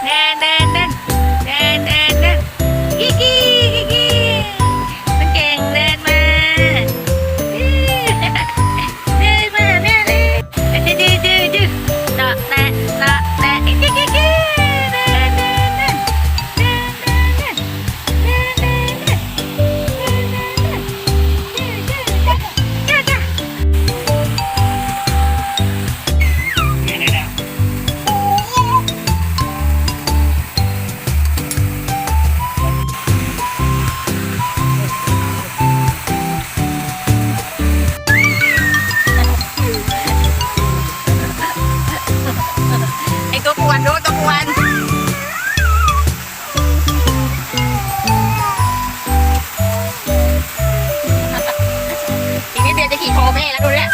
And วนดูตัวกวนอีกนิดเดียวจะขี่คอแม่แล้วดูเนี่ย